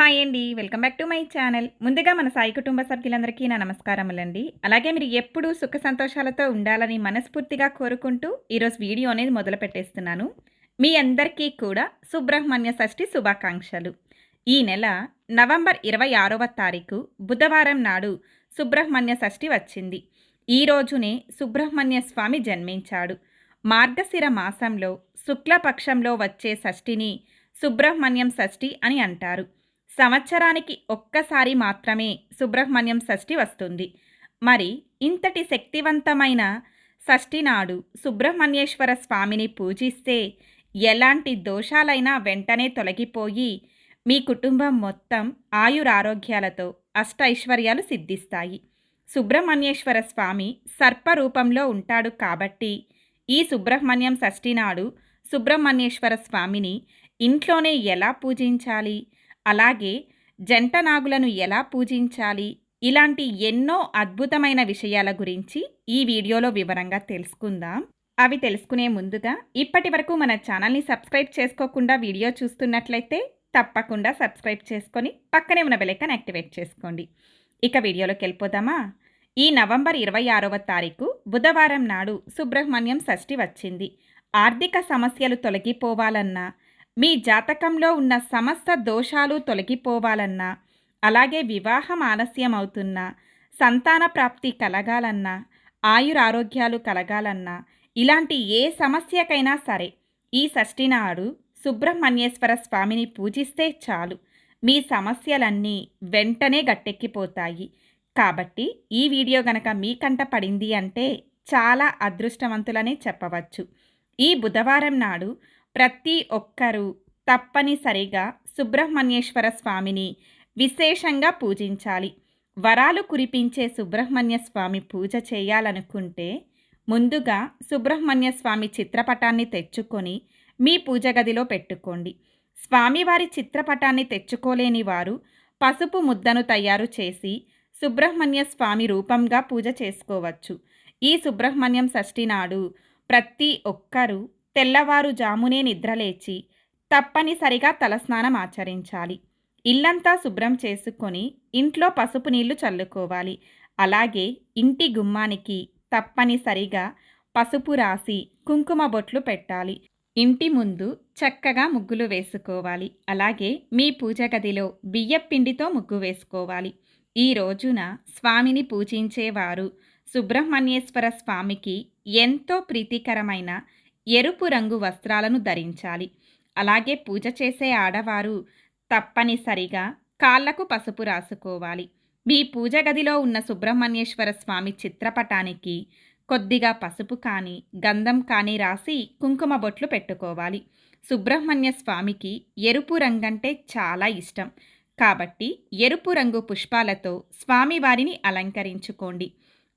Hi అండి. Welcome back to my channel. ముందుగా మన సాయి కుటుంబ సభ్యులందరికీ నా నమస్కారములండి. అలాగే మీరు ఎప్పుడూ సుఖ సంతోషాలతో ఉండాలని మనస్ఫూర్తిగా కోరుకుంటూ ఈరోజు వీడియో అనేది మొదలు పెట్టేస్తున్నాను. మీ అందరికీ కూడా సుబ్రహ్మణ్య షష్ఠి శుభాకాంక్షలు. ఈ నెల నవంబర్ ఇరవై ఆరవ తారీఖు బుధవారం నాడు సుబ్రహ్మణ్య షష్ఠి వచ్చింది. ఈ రోజునే సుబ్రహ్మణ్య స్వామి జన్మించాడు. మార్గశిర మాసంలో శుక్లపక్షంలో వచ్చే షష్ఠిని సుబ్రహ్మణ్యం షష్ఠి అని అంటారు. సంవత్సరానికి ఒక్కసారి మాత్రమే సుబ్రహ్మణ్యం షష్ఠి వస్తుంది. మరి ఇంతటి శక్తివంతమైన షష్ఠి నాడు సుబ్రహ్మణ్యేశ్వర స్వామిని పూజిస్తే ఎలాంటి దోషాలైనా వెంటనే తొలగిపోయి మీ కుటుంబం మొత్తం ఆయురారోగ్యాలతో అష్టైశ్వర్యాలు సిద్ధిస్తాయి. సుబ్రహ్మణ్యేశ్వర స్వామి సర్పరూపంలో ఉంటాడు కాబట్టి ఈ సుబ్రహ్మణ్యం షష్ఠి నాడు సుబ్రహ్మణ్యేశ్వర స్వామిని ఇంట్లోనే ఎలా పూజించాలి? అలాగే జంట నాగులను ఎలా పూజించాలి? ఇలాంటి ఎన్నో అద్భుతమైన విషయాల గురించి ఈ వీడియోలో వివరంగా తెలుసుకుందాం. అవి తెలుసుకునే ముందుగా ఇప్పటి వరకు మన ఛానల్ని సబ్స్క్రైబ్ చేసుకోకుండా వీడియో చూస్తున్నట్లయితే తప్పకుండా సబ్స్క్రైబ్ చేసుకొని పక్కనే ఉన్న బెలైకన్ యాక్టివేట్ చేసుకోండి. ఇక వీడియోలోకి వెళ్ళిపోదామా? ఈ నవంబర్ ఇరవై ఆరవ తారీఖు బుధవారం నాడు సుబ్రహ్మణ్యం షష్ఠి వచ్చింది. ఆర్థిక సమస్యలు తొలగిపోవాలన్నా మీ జాతకంలో ఉన్న సమస్త దోషాలు తొలగిపోవాలన్నా అలాగే వివాహం ఆలస్యం అవుతున్నా సంతాన ప్రాప్తి కలగాలన్నా ఆయురారోగ్యాలు కలగాలన్నా ఇలాంటి ఏ సమస్యకైనా సరే ఈ షష్ఠి నాడు సుబ్రహ్మణ్యేశ్వర స్వామిని పూజిస్తే చాలు. మీ సమస్యలన్నీ వెంటనే గట్టెక్కిపోతాయి. కాబట్టి ఈ వీడియో గనక మీ కంట పడింది అంటే చాలా అదృష్టవంతులనే చెప్పవచ్చు. ఈ బుధవారం నాడు ప్రతి ఒక్కరూ తప్పనిసరిగా సుబ్రహ్మణ్యేశ్వర స్వామిని విశేషంగా పూజించాలి. వరాలు కురిపించే సుబ్రహ్మణ్య స్వామి పూజ చేయాలనుకుంటే ముందుగా సుబ్రహ్మణ్య స్వామి చిత్రపటాన్ని తెచ్చుకొని మీ పూజ గదిలో పెట్టుకోండి. స్వామివారి చిత్రపటాన్ని తెచ్చుకోలేని వారు పసుపు ముద్దను తయారు చేసి సుబ్రహ్మణ్య స్వామి రూపంగా పూజ చేసుకోవచ్చు. ఈ సుబ్రహ్మణ్యం షష్ఠి నాడు ప్రతి ఒక్కరూ తెల్లవారుజామునే నిద్రలేచి తప్పనిసరిగా తలస్నానం ఆచరించాలి. ఇల్లంతా శుభ్రం చేసుకొని ఇంట్లో పసుపు నీళ్ళు చల్లుకోవాలి. అలాగే ఇంటి గుమ్మానికి తప్పనిసరిగా పసుపు రాసి కుంకుమ బొట్లు పెట్టాలి. ఇంటి ముందు చక్కగా ముగ్గులు వేసుకోవాలి. అలాగే మీ పూజ గదిలో బియ్యపిండితో ముగ్గు వేసుకోవాలి. ఈ రోజున స్వామిని పూజించేవారు సుబ్రహ్మణ్యేశ్వర స్వామికి ఎంతో ప్రీతికరమైన ఎరుపు రంగు వస్త్రాలను ధరించాలి. అలాగే పూజ చేసే ఆడవారు తప్పనిసరిగా కాళ్ళకు పసుపు రాసుకోవాలి. మీ పూజ గదిలో ఉన్న సుబ్రహ్మణ్యేశ్వర స్వామి చిత్రపటానికి కొద్దిగా పసుపు కానీ గంధం కానీ రాసి కుంకుమ బొట్లు పెట్టుకోవాలి. సుబ్రహ్మణ్య స్వామికి ఎరుపు రంగంటే చాలా ఇష్టం. కాబట్టి ఎరుపు రంగు పుష్పాలతో స్వామివారిని అలంకరించుకోండి.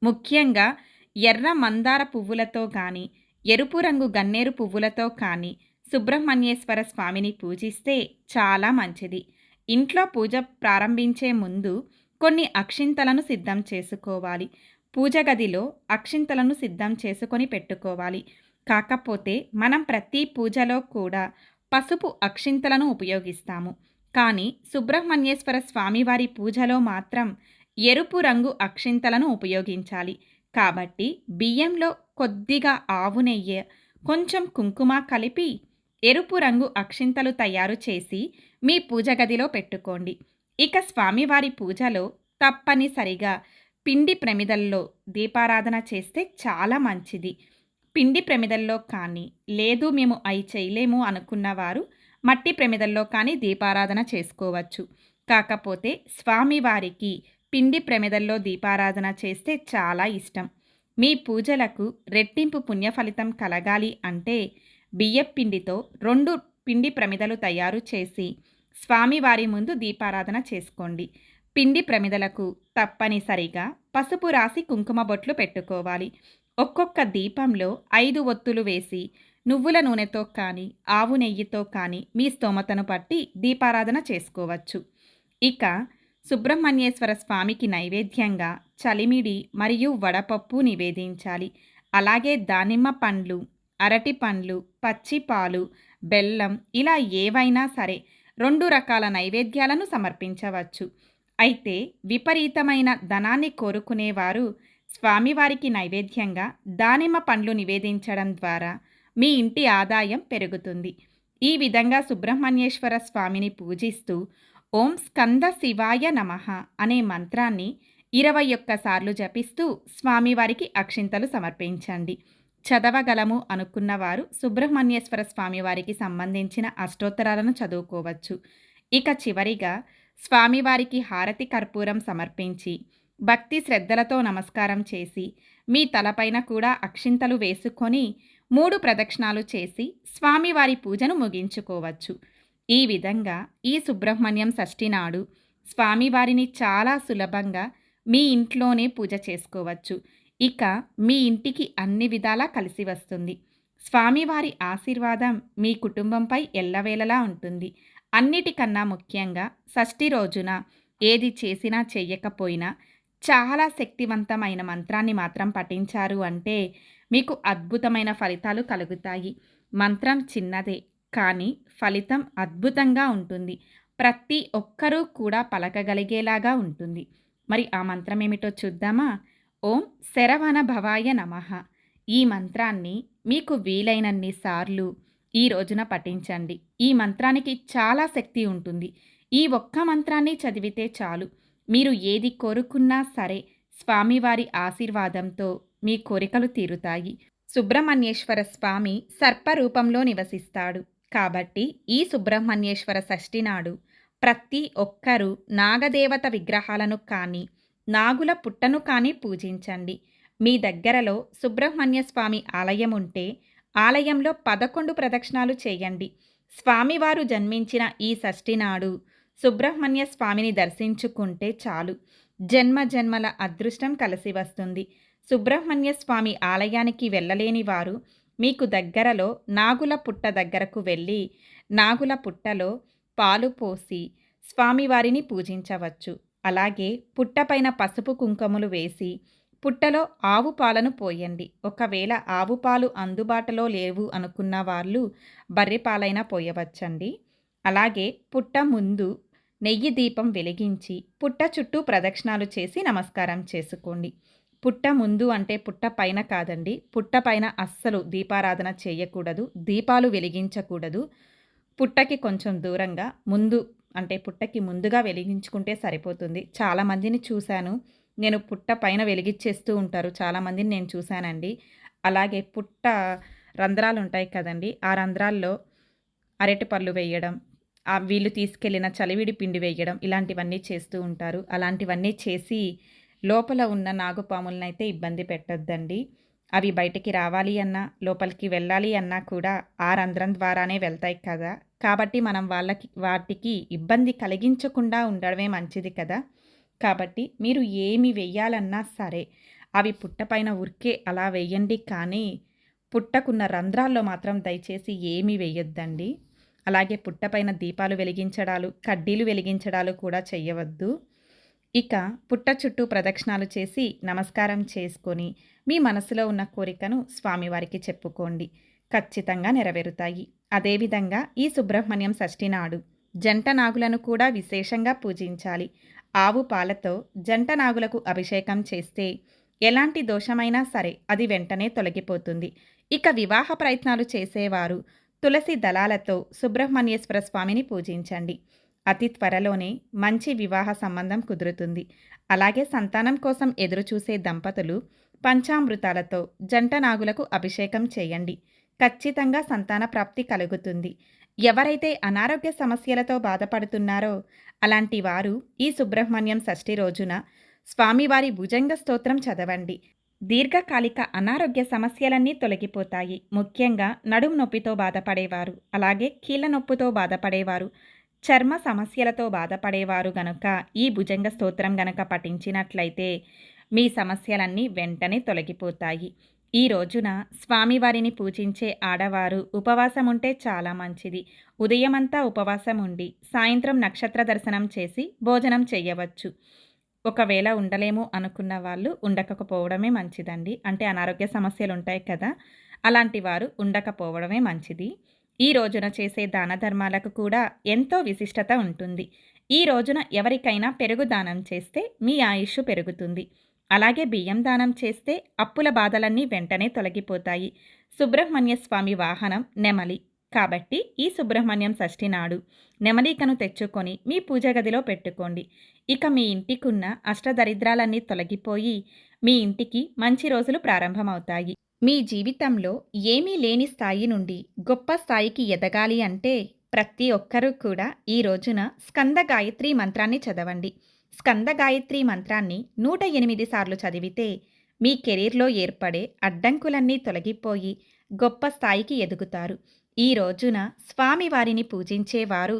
ముఖ్యంగా ఎర్ర మందార పువ్వులతో కానీ ఎరుపు రంగు గన్నేరు పువ్వులతో కానీ సుబ్రహ్మణ్యేశ్వర స్వామిని పూజిస్తే చాలా మంచిది. ఇంట్లో పూజ ప్రారంభించే ముందు కొన్ని అక్షింతలను సిద్ధం చేసుకోవాలి. పూజ గదిలో అక్షింతలను సిద్ధం చేసుకొని పెట్టుకోవాలి. కాకపోతే మనం ప్రతి పూజలో కూడా పసుపు అక్షింతలను ఉపయోగిస్తాము. కానీ సుబ్రహ్మణ్యేశ్వర స్వామివారి పూజలో మాత్రం ఎరుపు రంగు అక్షింతలను ఉపయోగించాలి. కాబట్టి బియ్యంలో కొద్దిగా ఆవు నెయ్యి కొంచెం కుంకుమ కలిపి ఎరుపు రంగు అక్షింతలు తయారు చేసి మీ పూజ గదిలో పెట్టుకోండి. ఇక స్వామివారి పూజలో తప్పనిసరిగా పిండి ప్రమిదల్లో దీపారాధన చేస్తే చాలా మంచిది. పిండి ప్రమిదల్లో కానీ లేదు మేము అయి చేయలేము అనుకున్నవారు మట్టి ప్రమిదల్లో కానీ దీపారాధన చేసుకోవచ్చు. కాకపోతే స్వామివారికి పిండి ప్రమిదల్లో దీపారాధన చేస్తే చాలా ఇష్టం. మీ పూజలకు రెట్టింపు పుణ్య ఫలితం కలగాలి అంటే బియ్యపిండితో రెండు పిండి ప్రమిదలు తయారు చేసి స్వామివారి ముందు దీపారాధన చేసుకోండి. పిండి ప్రమిదలకు తప్పనిసరిగా పసుపు రాసి కుంకుమ బొట్లు పెట్టుకోవాలి. ఒక్కొక్క దీపంలో ఐదు ఒత్తులు వేసి నువ్వుల నూనెతో కానీ ఆవు నెయ్యితో కానీ మీ స్తోమతను బట్టి దీపారాధన చేసుకోవచ్చు. ఇక సుబ్రహ్మణ్యేశ్వర స్వామికి నైవేద్యంగా చలిమిడి మరియు వడపప్పు నివేదించాలి. అలాగే దానిమ్మ పండ్లు అరటి పండ్లు పచ్చి పాలు బెల్లం ఇలా ఏవైనా సరే రెండు రకాల నైవేద్యాలను సమర్పించవచ్చు. అయితే విపరీతమైన ధనాన్ని కోరుకునేవారు స్వామివారికి నైవేద్యంగా దానిమ్మ పండ్లు నివేదించడం ద్వారా మీ ఇంటి ఆదాయం పెరుగుతుంది. ఈ విధంగా సుబ్రహ్మణ్యేశ్వర స్వామిని పూజిస్తూ ఓం స్కంద శివాయ నమః అనే మంత్రాన్ని ఇరవై ఒక్కసార్లు జపిస్తూ స్వామివారికి అక్షింతలు సమర్పించండి. చదవగలము అనుకున్నవారు సుబ్రహ్మణ్యేశ్వర స్వామివారికి సంబంధించిన అష్టోత్తరాలను చదువుకోవచ్చు. ఇక చివరిగా స్వామివారికి హారతి కర్పూరం సమర్పించి భక్తి శ్రద్ధలతో నమస్కారం చేసి మీ తలపైన కూడా అక్షింతలు వేసుకొని మూడు ప్రదక్షిణాలు చేసి స్వామివారి పూజను ముగించుకోవచ్చు. ఈ విధంగా ఈ సుబ్రహ్మణ్యం షష్ఠి నాడు స్వామివారిని చాలా సులభంగా మీ ఇంట్లోనే పూజ చేసుకోవచ్చు. ఇక మీ ఇంటికి అన్ని విధాలా కలిసి వస్తుంది. స్వామివారి ఆశీర్వాదం మీ కుటుంబంపై ఎల్లవేళలా ఉంటుంది. అన్నిటికన్నా ముఖ్యంగా షష్ఠి రోజున ఏది చేసినా చెయ్యకపోయినా చాలా శక్తివంతమైన మంత్రాన్ని మాత్రం పఠించారు అంటే మీకు అద్భుతమైన ఫలితాలు కలుగుతాయి. మంత్రం చిన్నదే కానీ ఫలితం అద్భుతంగా ఉంటుంది. ప్రతి ఒక్కరూ కూడా పలకగలిగేలాగా ఉంటుంది. మరి ఆ మంత్రం ఏమిటో చూద్దామా? ఓం శరవణ భవాయ నమః. ఈ మంత్రాన్ని మీకు వీలైనన్ని సార్లు ఈ రోజున పఠించండి. ఈ మంత్రానికి చాలా శక్తి ఉంటుంది. ఈ ఒక్క మంత్రాన్ని చదివితే చాలు. మీరు ఏది కోరుకున్నా సరే స్వామివారి ఆశీర్వాదంతో మీ కోరికలు తీరుతాయి. సుబ్రహ్మణ్యేశ్వర స్వామి సర్పరూపంలో నివసిస్తాడు. కాబట్టి ఈ సుబ్రహ్మణ్యేశ్వర షష్ఠి నాడు ప్రతి ఒక్కరూ నాగదేవత విగ్రహాలను కానీ నాగుల పుట్టను కానీ పూజించండి. మీ దగ్గరలో సుబ్రహ్మణ్య స్వామి ఆలయం ఉంటే ఆలయంలో పదకొండు ప్రదక్షిణాలు చేయండి. స్వామివారు జన్మించిన ఈ షష్ఠి నాడు సుబ్రహ్మణ్య స్వామిని దర్శించుకుంటే చాలు. జన్మ జన్మల అదృష్టం కలిసి వస్తుంది. సుబ్రహ్మణ్య స్వామి ఆలయానికి వెళ్ళలేని వారు మీకు దగ్గరలో నాగుల పుట్ట దగ్గరకు వెళ్ళి నాగుల పుట్టలో పాలు పోసి స్వామివారిని పూజించవచ్చు. అలాగే పుట్టపైన పసుపు కుంకుమలు వేసి పుట్టలో ఆవు పాలను పోయండి. ఒకవేళ ఆవు పాలు అందుబాటులో లేవు అనుకున్న వాళ్ళు బర్రె పాలైనా పోయవచ్చండి. అలాగే పుట్ట ముందు నెయ్యి దీపం వెలిగించి పుట్ట చుట్టూ ప్రదక్షిణాలు చేసి నమస్కారం చేసుకోండి. పుట్ట ముందు అంటే పుట్ట పైన కాదండి. పుట్ట పైన అస్సలు దీపారాధన చేయకూడదు. దీపాలు వెలిగించకూడదు. పుట్టకి కొంచెం దూరంగా ముందు అంటే పుట్టకి ముందుగా వెలిగించుకుంటే సరిపోతుంది. చాలామందిని చూశాను. నేను పుట్ట పైన వెలిగించేస్తూ ఉంటారు. చాలామందిని నేను చూశానండి. అలాగే పుట్ట రంధ్రాలు ఉంటాయి కదండి. ఆ రంధ్రాల్లో అరటి పళ్ళు వేయడం ఆ వీళ్ళు తీసుకెళ్ళిన చలివిడి పిండి వేయడం ఇలాంటివన్నీ చేస్తూ ఉంటారు. అలాంటివన్నీ చేసి లోపల ఉన్న నాగుపాములనైతే ఇబ్బంది పెట్టొద్దండి. అవి బయటికి రావాలి అన్నా లోపలికి వెళ్ళాలి అన్నా కూడా ఆ రంధ్రం ద్వారానే వెళ్తాయి కదా. కాబట్టి మనం వాళ్ళకి వాటికి ఇబ్బంది కలిగించకుండా ఉండడమే మంచిది కదా. కాబట్టి మీరు ఏమి వెయ్యాలన్నా సరే అవి పుట్టపైన ఉరికే అలా వేయండి కానీ పుట్టకున్న రంధ్రాల్లో మాత్రం దయచేసి ఏమీ వేయొద్దండి అలాగే పుట్టపైన దీపాలు వెలిగించడాలు కడ్డీలు వెలిగించడాలు కూడా చేయవద్దు ఇక పుట్ట చుట్టూ ప్రదక్షిణాలు చేసి నమస్కారం చేసుకొని మీ మనసులో ఉన్న కోరికను స్వామివారికి చెప్పుకోండి. ఖచ్చితంగా నెరవేరుతాయి. అదేవిధంగా ఈ సుబ్రహ్మణ్యం షష్ఠి నాడు జంట నాగులను కూడా విశేషంగా పూజించాలి. ఆవు పాలతో జంట నాగులకు అభిషేకం చేస్తే ఎలాంటి దోషమైనా సరే అది వెంటనే తొలగిపోతుంది. ఇక వివాహ ప్రయత్నాలు చేసేవారు తులసి దళాలతో సుబ్రహ్మణ్యేశ్వర స్వామిని పూజించండి. అతి త్వరలోనే మంచి వివాహ సంబంధం కుదురుతుంది. అలాగే సంతానం కోసం ఎదురుచూసే దంపతులు పంచామృతాలతో జంట నాగులకు అభిషేకం చేయండి. ఖచ్చితంగా సంతాన ప్రాప్తి కలుగుతుంది. ఎవరైతే అనారోగ్య సమస్యలతో బాధపడుతున్నారో అలాంటి వారు ఈ సుబ్రహ్మణ్యం షష్ఠి రోజున స్వామివారి భుజంగ స్తోత్రం చదవండి. దీర్ఘకాలిక అనారోగ్య సమస్యలన్నీ తొలగిపోతాయి. ముఖ్యంగా నడుము నొప్పితో బాధపడేవారు అలాగే కీళ్ళ నొప్పితో బాధపడేవారు చర్మ సమస్యలతో బాధపడేవారు గనుక ఈ భుజంగ స్తోత్రం గనక పఠించినట్లయితే మీ సమస్యలన్నీ వెంటనే తొలగిపోతాయి. ఈ రోజున స్వామివారిని పూజించే ఆడవారు ఉపవాసం ఉంటే చాలా మంచిది. ఉదయమంతా ఉపవాసం ఉండి సాయంత్రం నక్షత్ర దర్శనం చేసి భోజనం చేయవచ్చు ఒకవేళ ఉండలేము అనుకున్న వాళ్ళు ఉండకపోవడమే మంచిదండి. అంటే అనారోగ్య సమస్యలు ఉంటాయి కదా అలాంటి వారు ఉండకపోవడమే మంచిది. ఈ రోజున చేసే దాన ధర్మాలకు కూడా ఎంతో విశిష్టత ఉంటుంది. ఈ రోజున ఎవరికైనా పెరుగు దానం చేస్తే మీ ఆయుష్ పెరుగుతుంది. అలాగే బియ్యం దానం చేస్తే అప్పుల బాధలన్నీ వెంటనే తొలగిపోతాయి. సుబ్రహ్మణ్య స్వామి వాహనం నెమలి. కాబట్టి ఈ సుబ్రహ్మణ్యం షష్ఠి నాడు నెమలికను తెచ్చుకొని మీ పూజ గదిలో పెట్టుకోండి. ఇక మీ ఇంటికున్న అష్టదరిద్రాలన్నీ తొలగిపోయి మీ ఇంటికి మంచి రోజులు ప్రారంభమవుతాయి. మీ జీవితంలో ఏమీ లేని స్థాయి నుండి గొప్ప స్థాయికి ఎదగాలి అంటే ప్రతి ఒక్కరూ కూడా ఈ రోజున స్కంద గాయత్రి మంత్రాన్ని చదవండి. స్కంద గాయత్రి మంత్రాన్ని నూట ఎనిమిది సార్లు చదివితే మీ కెరీర్లో ఏర్పడే అడ్డంకులన్నీ తొలగిపోయి గొప్ప స్థాయికి ఎదుగుతారు. ఈ రోజున స్వామివారిని పూజించేవారు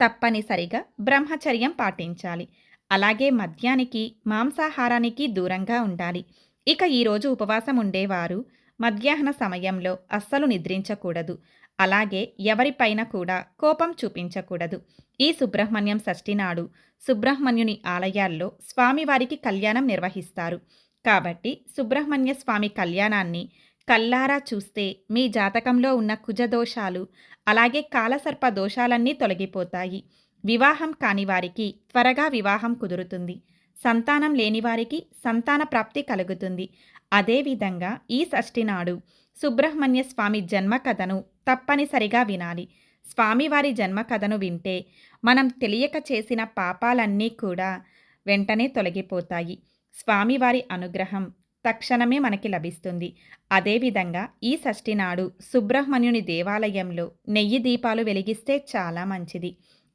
తప్పనిసరిగా బ్రహ్మచర్యం పాటించాలి. అలాగే మద్యానికి మాంసాహారానికి దూరంగా ఉండాలి. ఇక ఈరోజు ఉపవాసం ఉండేవారు మధ్యాహ్న సమయంలో అస్సలు నిద్రించకూడదు. అలాగే ఎవరిపైన కూడా కోపం చూపించకూడదు. ఈ సుబ్రహ్మణ్యం షష్ఠి నాడు సుబ్రహ్మణ్యుని ఆలయాల్లో స్వామివారికి కళ్యాణం నిర్వహిస్తారు. కాబట్టి సుబ్రహ్మణ్య స్వామి కళ్యాణాన్ని కల్లారా చూస్తే మీ జాతకంలో ఉన్న కుజదోషాలు అలాగే కాలసర్ప దోషాలన్నీ తొలగిపోతాయి. వివాహం కాని వారికి త్వరగా వివాహం కుదురుతుంది. సంతానం లేని వారికి సంతాన ప్రాప్తి కలుగుతుంది. అదేవిధంగా ఈ షష్ఠి నాడు సుబ్రహ్మణ్య స్వామి జన్మ కథను తప్పనిసరిగా వినాలి. స్వామివారి జన్మ కథను వింటే మనం తెలియక చేసిన పాపాలన్నీ కూడా వెంటనే తొలగిపోతాయి. స్వామివారి అనుగ్రహం తక్షణమే మనకి లభిస్తుంది. అదేవిధంగా ఈ షష్ఠి నాడు సుబ్రహ్మణ్యుని దేవాలయంలో నెయ్యి దీపాలు వెలిగిస్తే చాలా మంచిది.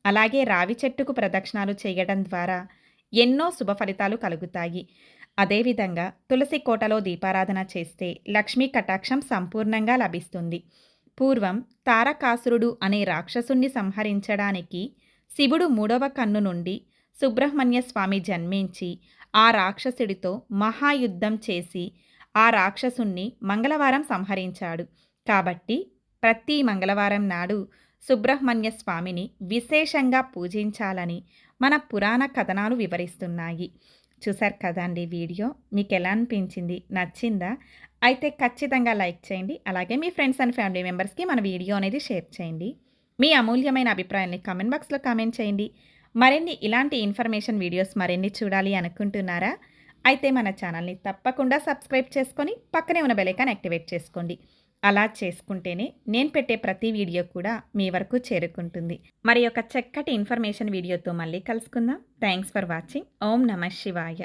అలాగే రావి చెట్టుకు ప్రదక్షిణాలు చేయడం ద్వారా ఎన్నో శుభ ఫలితాలు కలుగుతాయి. అదేవిధంగా తులసి కోటలో దీపారాధన చేస్తే లక్ష్మీ కటాక్షం సంపూర్ణంగా లభిస్తుంది. పూర్వం తారకాసురుడు అనే రాక్షసుణ్ణి సంహరించడానికి శివుడు మూడవ కన్ను నుండి సుబ్రహ్మణ్య స్వామి జన్మించి ఆ రాక్షసుడితో మహాయుద్ధం చేసి ఆ రాక్షసుణ్ణి మంగళవారం సంహరించాడు. కాబట్టి ప్రతి మంగళవారం నాడు సుబ్రహ్మణ్య స్వామిని విశేషంగా పూజించాలని మన పురాణ కథనాలు వివరిస్తున్నాయి. చూసారు కదండి వీడియో? మీకు ఎలా అనిపించింది? నచ్చిందా? అయితే ఖచ్చితంగా లైక్ చేయండి. అలాగే మీ ఫ్రెండ్స్ అండ్ ఫ్యామిలీ మెంబర్స్కి మన వీడియో అనేది షేర్ చేయండి. మీ అమూల్యమైన అభిప్రాయాన్ని కామెంట్ బాక్స్లో కామెంట్ చేయండి. మరిన్ని ఇలాంటి ఇన్ఫర్మేషన్ వీడియోస్ మరిన్ని చూడాలి అనుకుంటున్నారా? అయితే మన ఛానల్ని తప్పకుండా సబ్స్క్రైబ్ చేసుకొని పక్కనే ఉన్న బెలైకాన్ యాక్టివేట్ చేసుకోండి. అలా చేసుకుంటేనే నేను పెట్టే ప్రతి వీడియో కూడా మీ వరకు చేరుకుంటుంది. మరి ఒక చక్కటి ఇన్ఫర్మేషన్ వీడియోతో మళ్ళీ కలుసుకుందాం. Thanks for watching. ఓం నమ శివాయ.